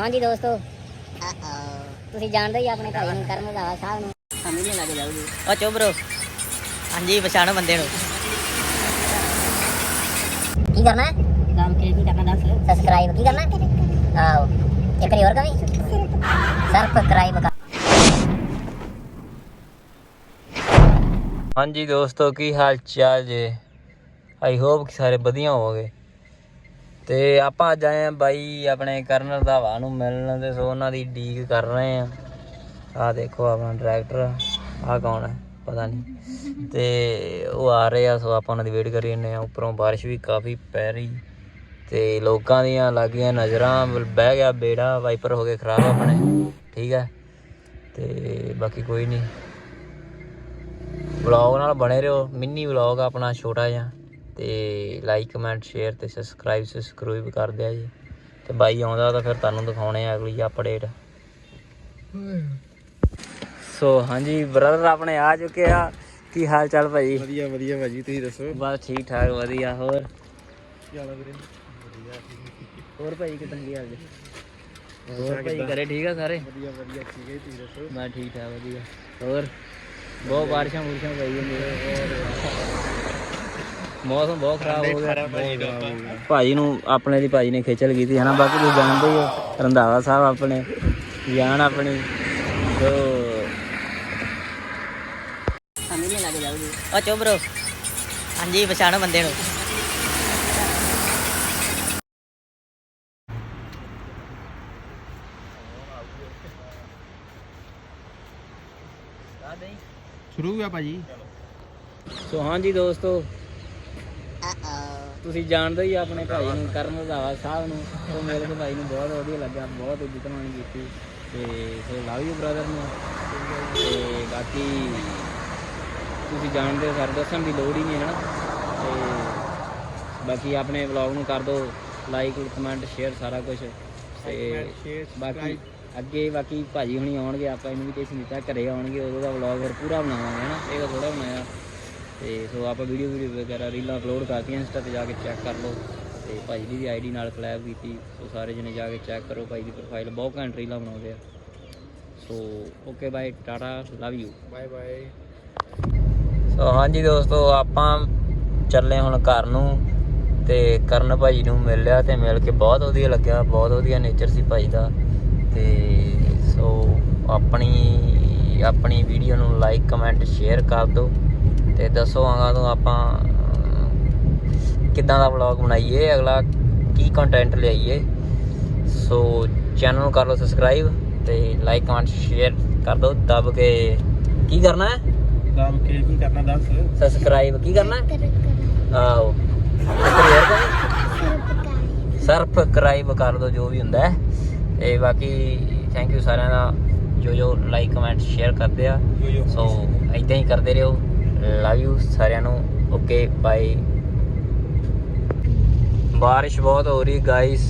ਹਾਂਜੀ ਦੋਸਤੋ। ਤੁਸੀਂ ਜਾਣਦੇ ਹੀ ਆਪਣੇ ਭਾਈ ਨੂੰ ਕਰਨ ਰੰਧਾਵਾ ਸਾਹਿਬ ਨੂੰ। ਸਮਝ ਨਹੀਂ ਲੱਗ ਜਾਊਗੀ ਓ ਚੋ ਹਾਂਜੀ ਪਛਾਣੋ ਬੰਦੇ ਨੂੰ। ਕੀ ਕਰਨਾ ਹੈ? ਨਾਮ ਕੀ ਕੀ ਕਰਨਾ ਦੱਸ। ਸਬਸਕ੍ਰਾਈਬ ਕੀ ਕਰਨਾ ਹੈ? ਆਓ ਇੱਕ ਹੋਰ ਕਵੀ। ਸਬਸਕ੍ਰਾਈਬ ਕਰ ਹਾਂਜੀ ਦੋਸਤੋ ਕੀ ਹਾਲ ਚਾਲ ਜੇ? ਆਈ ਹੋਪ ਕਿ ਸਾਰੇ ਵਧੀਆ ਹੋਵੋਗੇ। ਤੇ ਆਪਾਂ ਅੱਜ ਆਏ ਆ ਬਾਈ ਆਪਣੇ ਕਰਨ ਰਧਾਵਾ ਨੂੰ ਮਿਲਣ ਤੇ ਸੋ ਉਹਨਾਂ ਦੀ ਡੀਕ ਕਰ ਰਹੇ ਆ ਆ ਦੇਖੋ ਆਪਣਾ ਡਾਇਰੈਕਟਰ ਆ ਕੌਣ ਹੈ? ਪਤਾ ਨਹੀਂ। ਤੇ ਉਹ ਆ ਰਹੇ ਆ, ਸੋ ਆਪਾਂ ਉਹਨਾਂ ਦੀ ਵੇਟ ਕਰੀ ਜਾਂਦੇ ਆ ਉੱਪਰੋਂ ਬਾਰਿਸ਼ ਵੀ ਕਾਫੀ ਪੈ ਰਹੀ। ਤੇ ਲੋਕਾਂ ਦੀਆਂ ਲੱਗੀਆਂ ਨਜ਼ਰਾਂ ਬਹਿ ਗਿਆ ਬੇੜਾ, ਵਾਈਪਰ ਹੋ ਗਏ ਖਰਾਬ ਆਪਣੇ। ਠੀਕ ਹੈ। ਤੇ ਬਾਕੀ ਕੋਈ ਨਹੀਂ। ਵਲੌਗ ਨਾਲ ਬਣੇ ਰਹੋ। ਮਿੰਨੀ ਵਲੌਗ ਆਪਣਾ, ਛੋਟਾ ਜਿਹਾ। ਤੇ ਲਾਈਕ ਕਮੈਂਟ ਸ਼ੇਅਰ ਤੇ ਸਬਸਕ੍ਰਾਈਬ ਸਬਸਕ੍ਰਾਈਬ ਕਰ ਦਿਆ ਜੀ। ਤੇ ਬਾਈ ਆਉਂਦਾ ਤਾਂ ਫਿਰ ਤੁਹਾਨੂੰ ਦਿਖਾਉਣੇ ਆ ਅਗਲੀ ਅਪਡੇਟ ਸੋ ਹਾਂਜੀ ਬ੍ਰਦਰ ਆਪਣੇ ਆ ਚੁੱਕੇ ਆ। ਕੀ ਹਾਲ ਚਾਲ ਭਾਈ ਵਧੀਆ ਵਧੀਆ ਭਾਜੀ ਤੁਸੀਂ ਦੱਸੋ? ਬਸ ਠੀਕ ਠਾਕ ਵਧੀਆ ਹੋਰ? ਆ ਵੀਰੇ? ਹੋਰ ਭਾਈ ਕਿਦਾਂ ਕੀ ਹਾਲ ਜੀ? ਹੋਰ ਭਾਈ ਘਰੇ ਠੀਕ ਆ ਸਾਰੇ? ਵਧੀਆ ਵਧੀਆ ਠੀਕ ਹੈ ਤੁਸੀਂ ਦੱਸੋ? ਮੈਂ ਠੀਕ ਠਾਕ ਵਧੀਆ। ਹੋਰ? ਬਹੁਤ ਬਾਰਿਸ਼ਾਂ ਬੁਰਸ਼ਾਂ ਪਈ ਜਾਂਦੀਆਂ ਮੌਸਮ ਬਹੁਤ ਖਰਾਬ ਹੋ ਗਿਆ। ਭਾਜੀ ਨੂੰ ਆਪਣੇ ਦੀ ਭਾਜੀ ਨੇ ਖੇਚਲ ਕੀਤੀ ਹੈ ਨਾ ਬਾਕੀ ਤੁਸੀਂ ਜਾਣਦੇ ਹੀ ਹੋ ਰੰਧਾਵਾ ਸਾਹਿਬ ਆਪਣੇ ਜਾਨ ਆਪਣੀ ਸੋ ਸਮਝ ਨਹੀਂ ਲੱਗ ਜਾਊਗੀ। ਓ ਚੋ bro ਹਾਂਜੀ ਪਛਾਣੋ ਬੰਦੇ ਨੂੰ। ਸ਼ੁਰੂ ਹੋ ਗਿਆ ਭਾਜੀ। ਸੋ ਹਾਂਜੀ ਦੋਸਤੋ ਤੁਸੀਂ ਜਾਣਦੇ ਹੀ ਆਪਣੇ ਭਾਈ ਨੂੰ ਕਰਨ ਰੰਧਾਵਾ ਸਾਹਿਬ ਨੂੰ। ਉਹ ਮਿਲ ਕੇ ਭਾਈ ਨੂੰ ਬਹੁਤ ਵਧੀਆ ਲੱਗਾ ਬਹੁਤ ਇੱਜ਼ਤ ਮਾਣੀ ਕੀਤੀ। ਤੇ ਸੋ ਲਵ ਯੂ ਬ੍ਰਦਰ ਨੂੰ। ਤੇ ਬਾਕੀ ਤੁਸੀਂ ਜਾਣਦੇ ਹੋ ਸਰ ਦੱਸਣ ਦੀ ਲੋੜ ਹੀ ਨਹੀਂ ਹੈ ਨਾ। ਤੇ ਬਾਕੀ ਆਪਣੇ ਵਲੌਗ ਨੂੰ ਕਰ ਦਿਓ ਲਾਈਕ ਕਮੈਂਟ ਸ਼ੇਅਰ ਸਾਰਾ ਕੁਝ ਤੇ ਬਾਕੀ ਅੱਗੇ ਬਾਕੀ ਭਾਜੀ ਹੁਣੀ ਆਉਣਗੇ ਆਪਾਂ ਇਨਵੀਟੇਸ਼ਨ ਦਿੱਤਾ ਘਰੇ ਆਉਣਗੇ ਉਦੋਂ ਦਾ ਵਲੌਗ ਫਿਰ ਪੂਰਾ ਬਣਾਵਾਂਗੇ ਨਾ। ਇਹ ਥੋੜਾ ਬਣਾਇਆ। ਤੇ ਸੋ ਆਪਾਂ ਵੀਡੀਓ ਵੀਡੀਓ ਵਗੈਰਾ ਰੀਲਾਂ ਅਪਲੋਡ ਕਰਤੀਆਂ ਇੰਸਟਾ ਤੇ ਜਾ ਕੇ ਚੈੱਕ ਕਰ ਲਓ। ਤੇ ਭਾਜੀ ਦੀ ਆਈਡੀ ਨਾਲ ਕੋਲੈਬ ਕੀਤੀ ਸੋ ਸਾਰੇ ਜਣੇ ਜਾ ਕੇ ਚੈੱਕ ਕਰੋ ਭਾਈ ਦੀ ਪ੍ਰੋਫਾਈਲ ਬਹੁਤ ਘੈਂਟ ਰੀਲਾਂ ਬਣਾਉਂਦੇ ਆ। So okay bye tata love you bye bye so ਹਾਂਜੀ ਦੋਸਤੋ ਆਪਾਂ ਚੱਲੇ ਹੁਣ ਘਰ ਨੂੰ ਤੇ ਕਰਨ ਭਾਜੀ ਨੂੰ ਮਿਲ ਲਿਆ ਤੇ ਮਿਲ ਕੇ ਬਹੁਤ ਵਧੀਆ ਲੱਗਿਆ ਬਹੁਤ ਵਧੀਆ ਨੇਚਰ ਸੀ ਭਾਈ ਦਾ। ਤੇ ਸੋ ਆਪਣੀ ਆਪਣੀ ਵੀਡੀਓ ਨੂੰ ਲਾਈਕ ਕਮੈਂਟ ਸ਼ੇਅਰ ਕਰ ਦਿਓ। ਤੇ ਦੱਸੋ ਆਗਾ ਤੋਂ ਆਪਾਂ ਕਿੱਦਾਂ ਦਾ ਵਲੌਗ ਬਣਾਈਏ ਅਗਲਾ ਕੀ ਕੰਟੈਂਟ ਲਿਆਈਏ। ਸੋ ਚੈਨਲ ਨੂੰ ਕਰ ਲਓ ਸਬਸਕ੍ਰਾਈਬ ਤੇ ਲਾਈਕ ਕਮੈਂਟ ਸ਼ੇਅਰ ਕਰ ਦਿਓ ਦੱਬ ਕੇ ਕੀ ਕਰਨਾ ਹੈ? ਦਾਮ ਕੇ ਕੀ ਕਰਨਾ ਦੱਸ। ਸਬਸਕ੍ਰਾਈਬ ਕੀ ਕਰਨਾ ਹੈ? ਆਹੋ। ਸਬਸਕ੍ਰਾਈਬ ਕਰ। ਦੋ ਜੋ ਵੀ ਹੁੰਦਾ ਹੈ। ਤੇ ਬਾਕੀ ਥੈਂਕ ਯੂ ਸਾਰਿਆਂ ਦਾ। ਜੋ ਜੋ ਲਾਈਕ ਕਮੈਂਟ ਸ਼ੇਅਰ ਕਰਦੇ ਆ। ਸੋ ਇਦਾਂ ਹੀ ਕਰਦੇ ਰਹੋ। ਲਵ ਯੂ ਸਾਰਿਆਂ ਨੂੰ ਓਕੇ ਬਾਏ ਬਾਰਿਸ਼ ਬਹੁਤ ਹੋ ਰਹੀ ਗਾਇਸ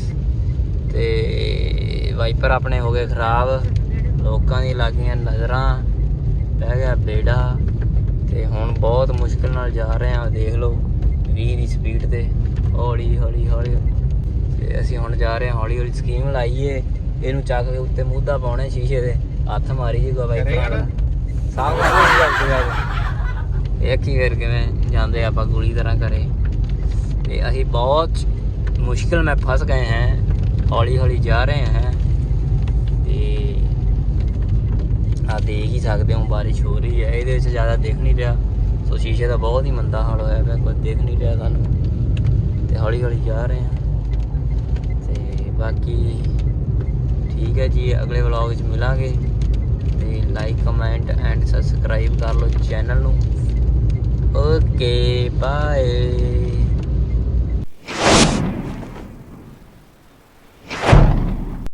ਤੇ ਵਾਈਪਰ ਆਪਣੇ ਹੋ ਗਏ ਖਰਾਬ, ਲੋਕਾਂ ਦੀ ਲੱਗੀਆਂ ਨਜ਼ਰਾਂ ਪੈ ਗਿਆ ਬੇੜਾ, ਤੇ ਹੁਣ ਬਹੁਤ ਮੁਸ਼ਕਲ ਨਾਲ ਜਾ ਰਹੇ ਆ ਦੇਖ ਲਓ 20 ਦੀ ਸਪੀਡ ਤੇ, ਹੌਲੀ ਹੌਲੀ ਹੌਲੀ, ਤੇ ਅਸੀਂ ਹੁਣ ਜਾ ਰਹੇ ਹਾਂ, ਹੌਲੀ ਹੌਲੀ ਸਕੀਮ ਲਾਈਏ, ਇਹਨੂੰ ਚੱਕ ਕੇ ਉੱਤੇ ਮੂਧਾ ਪਾਉਣੇ ਸ਼ੀਸ਼ੇ ਦੇ ਹੱਥ ਮਾਰੀ ਜੀ ਵਾਈਪਰ ਨਾਲ। ਸਾਹ ਇਹ ਵੇਖੀ ਫਿਰ ਕਿਵੇਂ ਜਾਂਦੇ ਆਪਾਂ ਗੋਲੀ ਤਰ੍ਹਾਂ ਕਰੇ ਤੇ ਅਸੀਂ ਬਹੁਤ ਮੁਸ਼ਕਿਲ ਮੈਂ ਫਸ ਗਏ ਹਾਂ। ਹੌਲੀ ਹੌਲੀ ਜਾ ਰਹੇ ਹਾਂ। ਤੇ ਆ ਦੇਖ ਹੀ ਸਕਦੇ ਹੋ بارش ਹੋ ਰਹੀ ਹੈ। ਇਹਦੇ ਵਿੱਚ ਜ਼ਿਆਦਾ ਦੇਖ ਨਹੀਂ ਰਿਹਾ। ਸੋ ਸ਼ੀਸ਼ੇ ਦਾ ਬਹੁਤ ਹੀ ਮੰਦਾ ਹਾਲ ਹੋਇਆ ਪਿਆ, ਕੋਈ ਦੇਖ ਨਹੀਂ ਰਿਹਾ ਸਾਨੂੰ। ਤੇ ਹੌਲੀ ਹੌਲੀ ਜਾ ਰਹੇ ਹਾਂ। ਤੇ ਬਾਕੀ ਠੀਕ ਹੈ ਜੀ, ਅਗਲੇ ਵਲੌਗ ਵਿੱਚ ਮਿਲਾਂਗੇ। ਤੇ ਲਾਈਕ ਕਮੈਂਟ ਐਂਡ ਸਬਸਕ੍ਰਾਈਬ ਕਰ ਲਓ ਚੈਨਲ ਨੂੰ। Okay bye